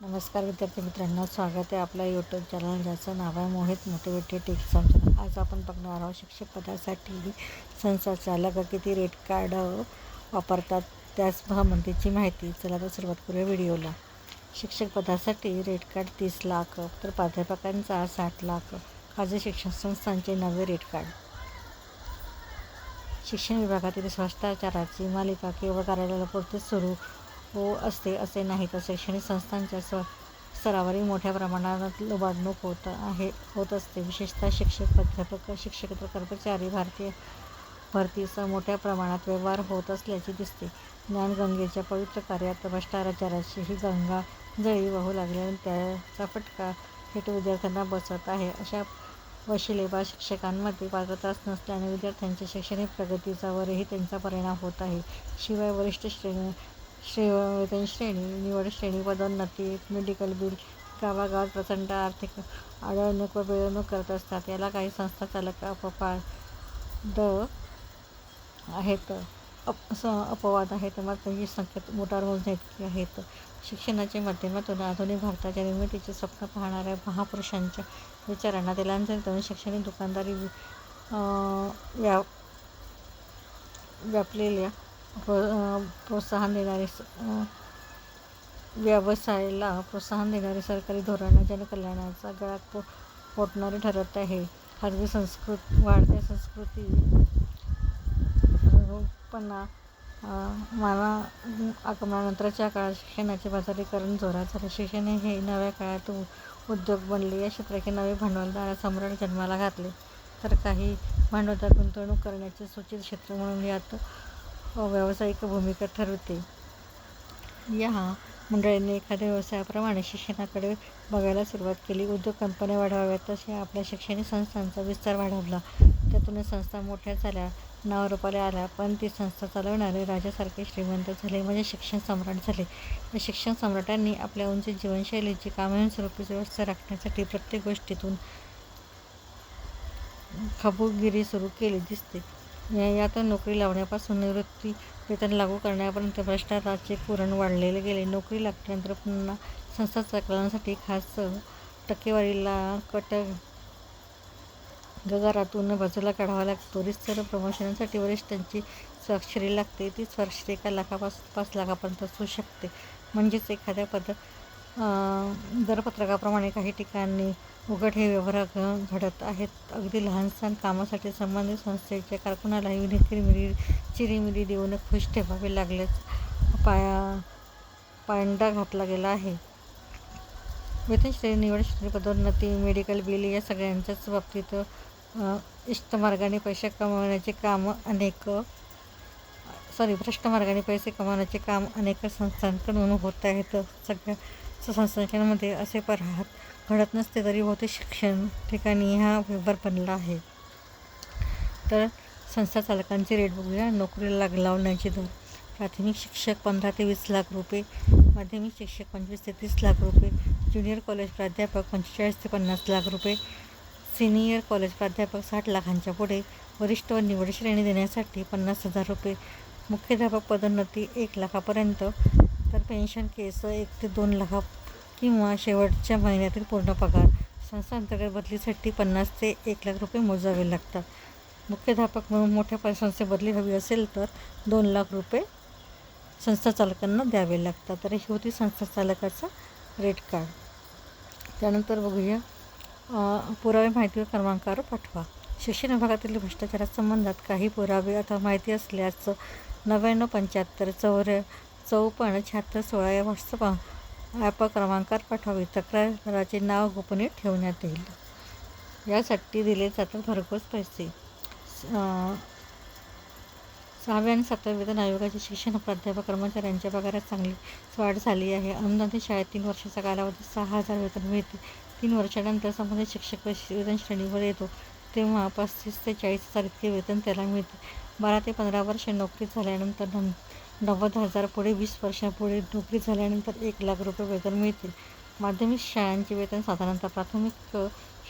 नमस्कार विद्यार्थी मित्रांनो स्वागत आहे आपल्या यूट्यूब चॅनल ज्याचं नाव आहे मोहित मोटिवेटेड टिप्स चॅनल आज आपण बघणार आहोत शिक्षक पदासाठी संचालक किती रेट कार्ड वापरतात त्याच संबंधीची माहिती. चला तर सुरुवात करूया व्हिडिओला शिक्षक पदासाठी रेट कार्ड तीस लाख तर प्राध्यापकांचा साठ लाख. खाजगी शिक्षण संस्थांचे नवे रेट कार्ड शिक्षण विभागातील भ्रष्टाचाराची मालिका केवळ कार्यालयापुरतीच सुरू हो असते असे नाही तर शैक्षणिक संस्थांच्या स्व स्तरावरही मोठ्या प्रमाणात लुबाडणूक होत आहे होत असते. विशेषतः शिक्षक प्राध्यापक शिक्षक कर्मचारी भारतीय भरतीसह मोठ्या प्रमाणात व्यवहार होत असल्याचे दिसते. ज्ञानगंगेच्या पवित्र कार्यात भ्रष्टाचाराची ही गंगा जळी वाहू लागल्याने त्याचा फटका थेट विद्यार्थ्यांना बसत आहे. अशा वशिलेबा शिक्षकांमध्ये पात्रताच नसल्याने विद्यार्थ्यांच्या शैक्षणिक प्रगतीचा वरही त्यांचा परिणाम होत आहे. शिवाय वरिष्ठ श्रेणी श्रेय श्रेणी निवड श्रेणी पदोन्नती मेडिकल बिल गावागावात प्रचंड आर्थिक अडवणूक व मिळवणूक करत असतात. याला काही संस्था चालक अपवाद आहेत. अप स अपवाद आहेत. मात्र ही संख्या मोटार मोजण्या इतकी आहेत. शिक्षणाच्या माध्यमातून आधुनिक भारताच्या निर्मितीचे स्वप्न पाहणाऱ्या महापुरुषांच्या विचारांना तिलांजली देऊन शैक्षणिक दुकानदारी व्या व्यापलेल्या प्रो प्रोत्साहन देणारे व्यवसायाला प्रोत्साहन देणारे सरकारी धोरण जनकल्याणाचा गळा पो पोटणारे ठरत आहे. खाजगी संस्कृत वाढत्या संस्कृती पणा मानवा आगमनानंतरच्या काळात शिक्षणाचे बाजारीकरण जोरात झाले. शिक्षण हे नव्या काळात उद्योग बनले. या क्षेत्राचे नवे भांडवलदार सम्राट जन्माला घातले. तर काही भांडवलदार गुंतवणूक करण्याचे सूचित क्षेत्र म्हणून यात हो, व्यावसायिक भूमिका ठरवते. या मंडळींनी एखाद्या व्यवसायाप्रमाणे शिक्षणाकडे बघायला सुरुवात केली. उद्योग कंपन्या वाढवाव्यात तसे आपल्या शैक्षणिक संस्थांचा विस्तार वाढवला. त्यातून संस्था मोठ्या झाल्या नावरूपाला आल्या पण ती संस्था चालवणारे राजासारखे श्रीमंत झाले म्हणजे शिक्षण सम्राट झाले. या शिक्षण सम्राटांनी आपल्या उंच जीवनशैलीची कायमस्वरूपी व्यवस्था राखण्यासाठी प्रत्येक गोष्टीतून खबूगिरी सुरू केली दिसते. यातून नोकरी लावण्यापासून निवृत्ती वेतन लागू करण्यापर्यंत भ्रष्टाचाराचे पुरण वाढलेले गेले. नोकरी लागल्यानंतर पुन्हा संस्था चालवण्यासाठी खास टक्केवारीला कट गगारातून बाजूला काढावा लागतो. रिस्तर प्रमोशनसाठी वरिष्ठांची स्वाक्षरी लागते. ती स्वाक्षरी एका लाखापासून पाच लाखापर्यंत असू शकते. म्हणजेच एखाद्या पद दरपत्रकाप्रमाणे काही ठिकाणी उघड हे व्यवहार घडत आहेत. अगदी लहानसहान कामासाठी संबंधित संस्थेच्या कारकुनालाही विनिकिरमिरी चिरीमिरी देऊन खुश ठेवावे लागल्याच पाया पांडा घातला गेला आहे. वेतन श्रेणी निवड श्रेणी पदोन्नती मेडिकल बिल या सगळ्यांच्याच बाबतीत इष्ट मार्गाने पैसे कमवण्याचे काम अनेक सॉरी भ्रष्ट मार्गाने पैसे कमावण्याचे काम अनेक संस्थांकडून होत आहेत. सगळ्या संस्थांमध्ये असे प्रहार घडत नसते तरी बहुतेक शिक्षण ठिकाणी हा व्यवहार बनला आहे. तर संस्था चालकांचे रेट बघूया. नोकरीला लाग लावण्याचे दर. प्राथमिक शिक्षक पंधरा ते वीस लाख रुपये माध्यमिक शिक्षक पंचवीस ते तीस लाख रुपये ज्युनियर कॉलेज प्राध्यापक पंचेचाळीस ते पन्नास लाख रुपये सिनियर कॉलेज प्राध्यापक साठ लाखांच्या पुढे वरिष्ठ व निवड श्रेणी देण्यासाठी पन्नास हजार रुपये मुख्याध्यापक पदोन्नती एक लाखापर्यंत तर पेन्शन केस एक ते दोन लाखा किंवा शेवटच्या महिन्यातील पूर्ण पगार. संस्थांतर्गत बदलीसाठी पन्नास ते एक लाख रुपये मोजावे लागतात. मुख्याध्यापक म्हणून मोठ्या संस्थे बदली हवी असेल तर दोन लाख रुपये संस्था चालकांना द्यावे लागतात. तर ही होती संस्था चालकाचा रेट कार्ड त्यानंतर बघूया. पुरावे माहिती क्रमांकावर पाठवा. शिक्षण विभागातील भ्रष्टाचारासंबंधात काही पुरावे अथवा माहिती असल्याचं नव्याण्णव पंच्याहत्तर चौऱ्या चौपन्न शहात्तर सोळा या व्हॉट्सअप ॲप क्रमांकात पाठवावी तक्रारदाराचे नाव गोपनीय ठेवण्यात येईल. यासाठी दिले जातात भरघोस पैसे. सहाव्या आणि सातव्या वेतन आयोगाचे शिक्षण प्राध्यापक कर्मचाऱ्यांच्या पगारात चांगली वाढ झाली आहे. अनुदानित शाळेत तीन वर्षाचा कालावधी सहा हजार वेतन मिळते. तीन वर्षानंतर संबंधित शिक्षक वेतन श्रेणीवर येतो. तेव्हा पस्तीस ते चाळीस हजार इतके वेतन त्याला मिळते. बारा ते पंधरा वर्ष नोकरी झाल्यानंतर नं नव्वद हजार पुढे वीस वर्षापुढे नोकरी झाल्यानंतर एक लाख रुपये वेतन मिळतील. माध्यमिक शाळांचे वेतन साधारणतः प्राथमिक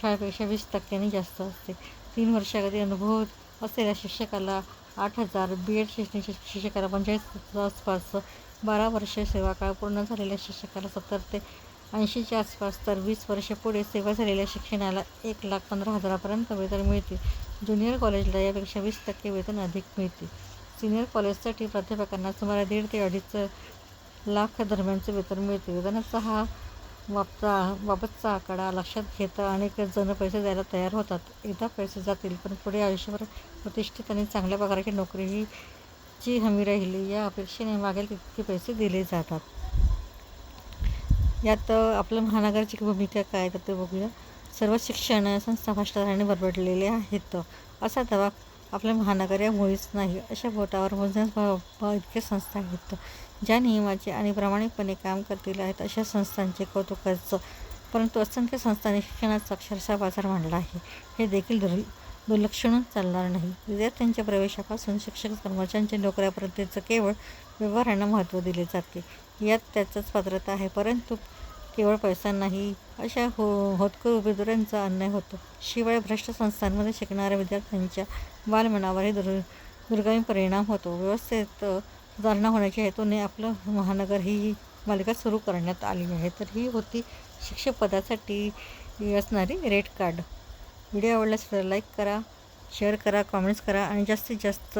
शाळेपेक्षा वीस टक्क्यांनी जास्त असते. तीन वर्षाकधी अनुभव असलेल्या शिक्षकाला आठ हजार बी एड शैक्षणिक शिक्षकाला पंचेचाळीस आसपास बारा वर्ष सेवा काळ पूर्ण झालेल्या शिक्षकाला सत्तर ते ऐंशीच्या आसपास तर वीस वर्षे पुढे सेवा झालेल्या शिक्षणाला एक लाख पंधरा हजारापर्यंत वेतन मिळते ज्युनियर कॉलेजला यापेक्षा वीस टक्के वेतन अधिक मिळते सिनियर कॉलेजसाठी प्राध्यापकांना सुमारे दीड ते अडीच लाख दरम्यानचे वेतन मिळते. वेतनाचा हा बाबचा बाबतचा आकडा लक्षात घेता अनेक जण पैसे द्यायला तयार होतात. एकदा पैसे जातील पण पुढे आयुष्यभर प्रतिष्ठित आणि चांगल्या पगाराची नोकरी ही ची हमी राहिली या अपेक्षेने मागेल तितके पैसे दिले जातात. यात आपल्या महानगराची भूमिका काय? तर ते बघूया. सर्व शिक्षण संस्था भ्रष्टाचाराने बरबडलेले आहेत. असा दावा आपल्या महानगर या मुळीच नाही अशा बोटावर मोजण्यास इतके संस्था आहेत. ज्या नियमाचे आणि प्रामाणिकपणे काम करतील आहेत अशा संस्थांचे कौतुकाचं परंतु असंख्य संस्थांनी शिक्षणाचा अक्षरशः बाजार मांडला आहे. हे देखील दुर् दुर्लक्षणच चालणार नाही. विद्यार्थ्यांच्या प्रवेशापासून शिक्षक कर्मचाऱ्यांच्या नोकऱ्यापर्यंतचं केवळ व्यवहारांना महत्त्व दिले जाते. यात त्याचंच पात्रता आहे. परंतु केवळ पैसा नाही अशा हो होतकर उमेदवारांचा अन्याय होतो. शिवाय भ्रष्ट संस्थांमध्ये शिकणाऱ्या विद्यार्थ्यांच्या बालमनावरही दुर् दुर्गामी परिणाम होतो. व्यवस्थेत सुधारणा होण्याच्या हेतूने आपलं महानगर ही मालिका सुरू करण्यात आली आहे. तर ही होती शिक्षक पदासाठी असणारी रेट कार्ड. व्हिडिओ आवडल्यास लाईक करा शेअर करा कॉमेंट्स करा आणि जास्तीत जास्त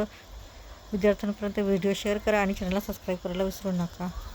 विद्यार्थ्यांपर्यंत व्हिडिओ शेअर करा आणि चॅनलला सबस्क्राईब करायला विसरू नका.